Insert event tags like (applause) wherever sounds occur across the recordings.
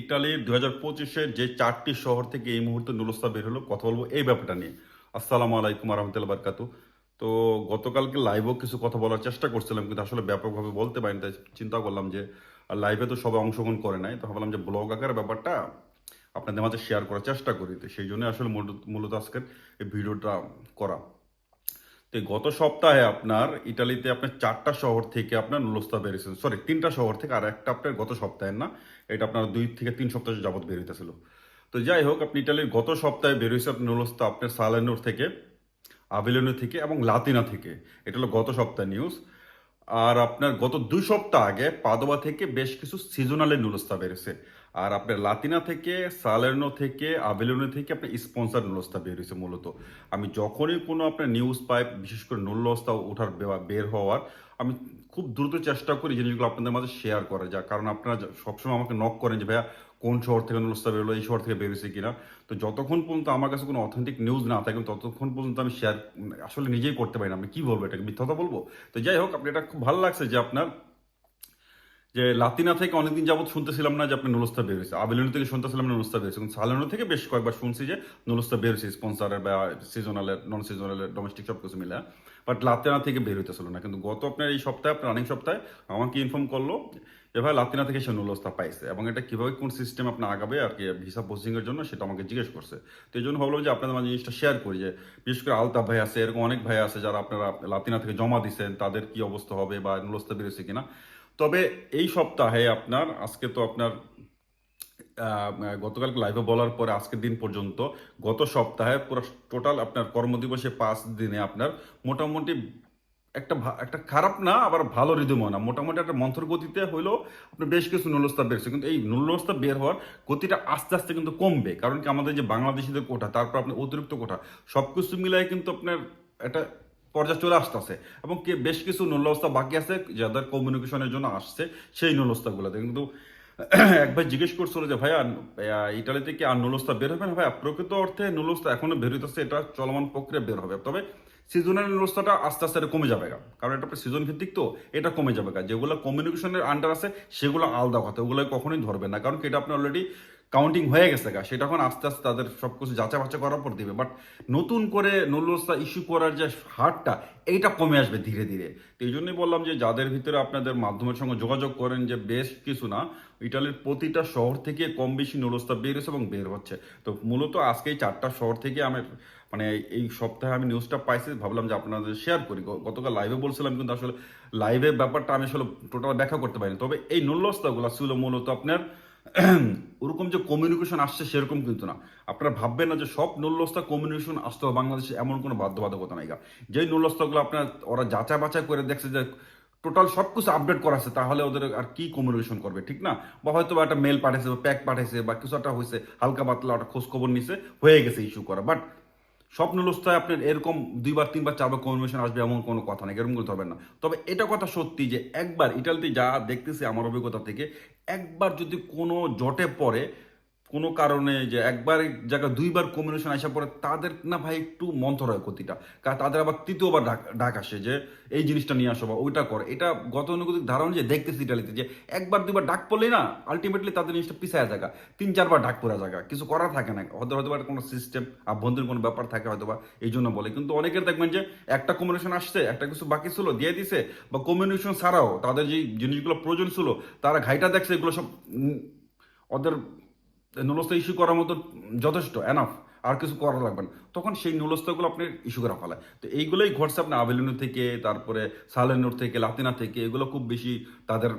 ইটালির দু হাজার পঁচিশের যে চারটি শহর থেকে এই মুহূর্তে নুলস্তা বের হলো, কথা বলব এই ব্যাপারটা নিয়ে। আসসালামু আলাইকুম রহমতুল্লাহ বারকাতু। তো গতকালকে লাইভেও কিছু কথা বলার চেষ্টা করছিলাম, কিন্তু আসলে ব্যাপকভাবে বলতে পারিনি, তাই চিন্তা করলাম যে লাইভে তো সবাই অংশগ্রহণ করে নাই, তো ভাবলাম যে ব্লগ আকার ব্যাপারটা আপনাদের মাঝে শেয়ার করার চেষ্টা করি। তো সেই জন্য আসলে মূলত আজকের এই ভিডিওটা করা। তো গত সপ্তাহে আপনার ইটালিতে আপনার চারটা শহর থেকে আপনার নুলস্তা বেরিয়েছে সরি তিনটা শহর থেকে আর একটা আপনার গত সপ্তাহের না, এটা আপনার দুই থেকে তিন সপ্তাহ যাবত বের হইতেছিল। তো যাই হোক, আপনি ইটালির গত সপ্তাহে বের হয়েছে আপনার নুলস্তা, আপনার সালেনোর থেকে আবিলেনো থেকে এবং লাতিনা থেকে। এটা হলো গত সপ্তাহের নিউজ আর আপনার গত দুই সপ্তাহ আগে পাদোবা থেকে বেশ কিছু সিজনালের নুলস্তা বেরিয়েছে আর আপনার লাতিনা থেকে, সালের্নো থেকে আবেলনো থেকে আপনার স্পন্সার নুলস্তা বের হয়েছে মূলত। আমি যখনই কোনো আপনার নিউজ পাই, বিশেষ করে নুলস্তা ওঠার বের হওয়ার, আমি খুব দ্রুত চেষ্টা করি জিনিসগুলো আপনাদের মাঝে শেয়ার করা যায় কারণ আপনারা সবসময় আমাকে নক করেন যে, ভাইয়া, কোন শহর থেকে নুলস্তা বেরোলো এই শহর থেকে বেরিয়েছে কিনা? তো যতক্ষণ পর্যন্ত আমার কাছে কোনো অথেন্টিক নিউজ না থাকে ততক্ষণ পর্যন্ত আমি শেয়ার আসলে নিজেই করতে পারি না। আমি কী বলব এটাকে? মিথ্যতা বলব? তো যাই হোক, আপনি এটা খুব ভালো লাগছে যে আপনার যে লাতিনা থেকে অনেকদিন যাবত শুনতেছিলাম না যে আপনি নুলস্তা বেরিয়েছে আবেলিনো থেকে শুনতেছিলাম না নুলস্তা বেরিয়েছে কিন্তু সালানো থেকে বেশ কয়েকবার শুনছি যে নুলস্তা বেরিয়েছে স্পন্সারের বা সিজনালের নন সিজনালের ডোমেস্টিক সব কিছু মিলে। বাট লাতিনা থেকে বের হইতেছিল না। কিন্তু গত আপনার এই সপ্তাহে, আপনার অনেক সপ্তাহে আমাকে ইনফর্ম করল যে, ভাই, লাতিনা থেকে সে নুলস্তা পাইছে এবং এটা কীভাবে, কোন সিস্টেম আপনার আগাবে আর কি ভিসা প্রসেসিং এর জন্য সেটা আমাকে জিজ্ঞেস করছে। তো এই জন্য ভাবলাম যে আপনাদের মাঝে জিনিসটা শেয়ার করি যে, বিশেষ করে আলতাফ ভাই আছে, এরকম অনেক ভাই আছে যারা আপনারা লাতিনা থেকে জমা দিচ্ছেন তাদের কি অবস্থা হবে বা নুলস্তা বেরিয়েছে কিনা। তবে এই সপ্তাহে আপনার আজকে তো আপনার আহ, গতকালকে লাইভে বলার পরে আজকের দিন পর্যন্ত গত সপ্তাহে পুরো টোটাল আপনার কর্মদিবসে পাঁচ দিনে আপনার মোটামুটি একটা একটা খারাপ না আবার ভালো হৃদয় না। মোটামুটি একটা মন্থর গতিতে হইলেও আপনার বেশ কিছু নুলস্তা বেরছে কিন্তু এই নুলস্তা বের হওয়ার গতিটা আস্তে আস্তে কিন্তু কমবে। কারণ কি আমাদের যে বাংলাদেশিদের কোঠা তারপর আপনার অতিরিক্ত কোঠা সব কিছু মিলাই কিন্তু আপনার একটা পর্যায়ে চলে আসতেছে। এবং কি বেশ কিছু নুলস্তা বাকি আছে যাদের কমিউনিকেশনের জন্য আসছে সেই নুলস্তাগুলোতে কিন্তু এক ভাই জিজ্ঞেস করছিল যে ভাইয়া আহ, ইটালি থেকে আর নুলস্তা বের হবে না? ভাইয়া প্রকৃত অর্থে নুলস্তা এখনও বের হইতেছে এটা চলমান প্রক্রিয়া বের হবে। তবে সিজনের নুলস্তাটা আস্তে আস্তে কমে যাবে। কারণ এটা সিজন ভিত্তিক তো এটা কমে যাবে। যেগুলো কমিউনিকেশনের আন্ডার আছে সেগুলো আলাদা কথা ওগুলো কখনোই ধরবে না। কারণ কি এটা আপনি অলরেডি কাউন্টিং হয়ে গেছে গা। সেটা এখন আস্তে আস্তে তাদের সব কিছু যাচা বাচা করার পর দিবে। বাট নতুন করে নুলস্তা ইস্যু করার যে হারটা, এইটা কমে আসবে ধীরে ধীরে। তো এই জন্যই বললাম যে যাদের ভিতরে আপনাদের মাধ্যমের সঙ্গে যোগাযোগ করেন যে বেশ কিছু না, ইটালির প্রতিটা শহর থেকে কম বেশি নুলস্তা বের হচ্ছে এবং বের হচ্ছে। তো মূলত আজকে এই চারটা শহর থেকে আমি মানে এই সপ্তাহে আমি নিউজটা পাইছি, ভাবলাম যে আপনাদের শেয়ার করি। গতকাল লাইভে বলছিলাম কিন্তু আসলে লাইভে ব্যাপারটা আমি আসলে টোটাল ব্যাখ্যা করতে পারিনি। তবে এই নুলস্তাগুলো ছিল মূলত আপনার (clears throat) ওরকম যে কমিউনিকেশন আসছে সেরকম কিন্তু না। আপনারা ভাববেন না যে সব নুল্লস্তা কমিউনিকেশন আসতে হবে বাংলাদেশে, এমন কোনো বাধ্যবাধকতা নাই যেই নুল্লস্তাগুলো আপনার, ওরা যাচাই বাছাই করে দেখছে যে টোটাল সব কিছু আপডেট করা আছে, তাহলে ওদের আর কি কমিউনিকেশন করবে, ঠিক না? বা হয়তো একটা মেল পাঠাইছে, বা প্যাক পাঠাইছে, বা কিছু একটা হয়েছে হালকা পাতলা একটা খোঁজখবর নিছে, হয়ে গেছে ইস্যু করা। বাট সব নুলস্তায় আপনার এরকম দুইবার, তিনবার, চারবার কনভেনশন আসবে এমন কোনো কথা নেই, এরকম করতে হবে না। তবে এটা কথা সত্যি যে একবার, ইটালিতে যা দেখতেছি আমার অভিজ্ঞতা থেকে, একবার যদি কোনো জটে পড়ে কোনো কারণে যে একবার জায়গা দুইবার কম্বিনেশন আসা পরে তাদের না ভাই একটু মন্থর হয় ক্ষতিটা। কারণ তাদের আবার তৃতীয়বার ডাক ডাক আসে যে, এই জিনিসটা নিয়ে আসো বা ওইটা করে। এটা গতানুগতিক ধারণা যে দেখতেছি ইটালিতে যে একবার দুইবার ডাক পড়লেই না আলটিমেটলি তাদের জিনিসটা পিছায় জায়গা তিন, চারবার ডাক পড়া জায়গা কিছু করা থাকে না। হয়তো হয়তো কোনো সিস্টেম আভ্যন্তরীণ কোনো ব্যাপার থাকে হয়তো বা এই জন্য বলে। কিন্তু অনেকের দেখবেন যে একটা কম্বিনেশন আসছে, একটা কিছু বাকি ছিল, দিয়ে দিছে, বা কম্বিনেশন ছাড়াও তাদের যেই জিনিসগুলো প্রয়োজন ছিল, তারা ঘাইটা দেখছে, এগুলো সব ওদের নুলস্তা ইস্যু করার মতো যথেষ্ট এনাফ আর কিছু করা লাগবে না। তখন সেই নুলস্তাগুলো আপনি ইস্যু করা ফেলায় তো এইগুলোই ঘটছে আপনার আবেলিনো থেকে, তারপরে সালেনুর থেকে, লাতিনা থেকে, এগুলো খুব বেশি তাদের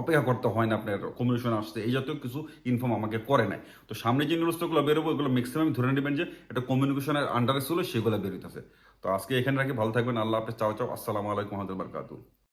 অপেক্ষা করতে হয় না, আপনার কমিউনিকেশন আসছে এই জাতীয় কিছু ইনফর্ম আমাকে করে নেয় তো সামনে যে নুলস্তাগুলো বেরোবো, এগুলো ম্যাক্সিমাম ধরে নেবেন যে এটা কমিউনিকেশনের আন্ডারে ছিল, সেগুলো বেরোতেছে তো আজকে এখানে রাখি, ভালো থাকবেন, আল্লাহ হাফেজ, চাও চাও, আসসালামু আলাইকুম রহমতুল্লাহ বারকাতু